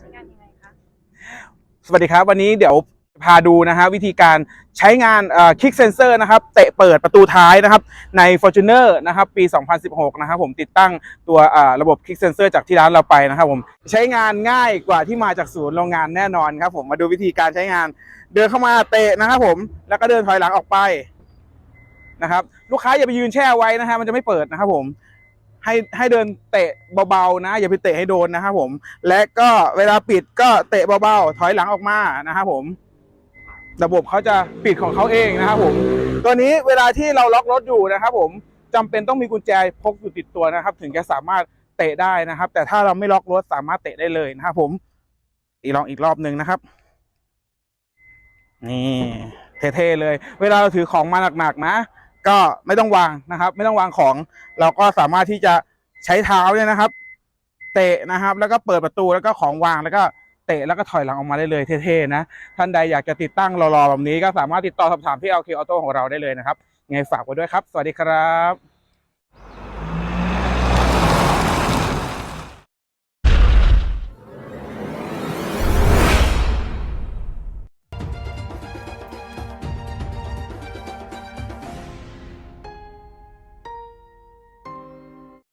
ใช้งานยังไงคะสวัสดีครับ วันนี้เดี๋ยวพาดูนะฮะวิธีการใช้งานคลิกเซนเซอร์นะครับเตะเปิดประตูท้ายนะครับใน Fortuner นะครับปี 2016 นะครับผมติดตั้งตัวระบบคลิกเซนเซอร์จากที่ร้านเราไปนะครับผมใช้งานง่ายกว่าที่มาจากศูนย์โรงงานแน่นอนครับผมมาดูวิธีการใช้งาน เดินเข้ามาเตะนะครับผมแล้วก็เดินถอยหลังออกไปนะครับลูกค้าอย่าไปยืนแช่ไว้นะฮะมันจะไม่เปิดนะครับผม ให้ให้เดินเตะเบาๆนะ อย่าไปเตะให้โดนนะครับผม และก็เวลาปิดก็เตะเบาๆถอยหลังออกมานะครับผม ระบบเขาจะปิดของเขาเองนะครับผม ตัวนี้เวลาที่เราล็อกรถอยู่นะครับ ผมจำเป็นต้องมีกุญแจพกอยู่ติดตัวนะครับ ถึงจะสามารถเตะได้นะครับ แต่ถ้าเราไม่ล็อกรถสามารถเตะได้เลยนะครับผม อีกลองอีกรอบหนึ่งนะครับ นี่เท่ๆเลย เวลาเราถือของมาหนักๆนะ ก็ไม่ต้องวางนะครับ ไม่ต้องวางของ เราก็สามารถที่จะใช้เท้าเนี่ยนะครับ เตะนะครับ แล้วก็เปิดประตูแล้วก็ของวางแล้วก็เตะแล้วก็ถอยหลังออกมาได้เลยเท่ๆนะ ท่านใดอยากจะติดตั้งรอๆแบบนี้ก็สามารถติดต่อสอบถามที่ LK Auto ของเราได้เลยนะครับไงฝากไว้ด้วยครับ สวัสดีครับ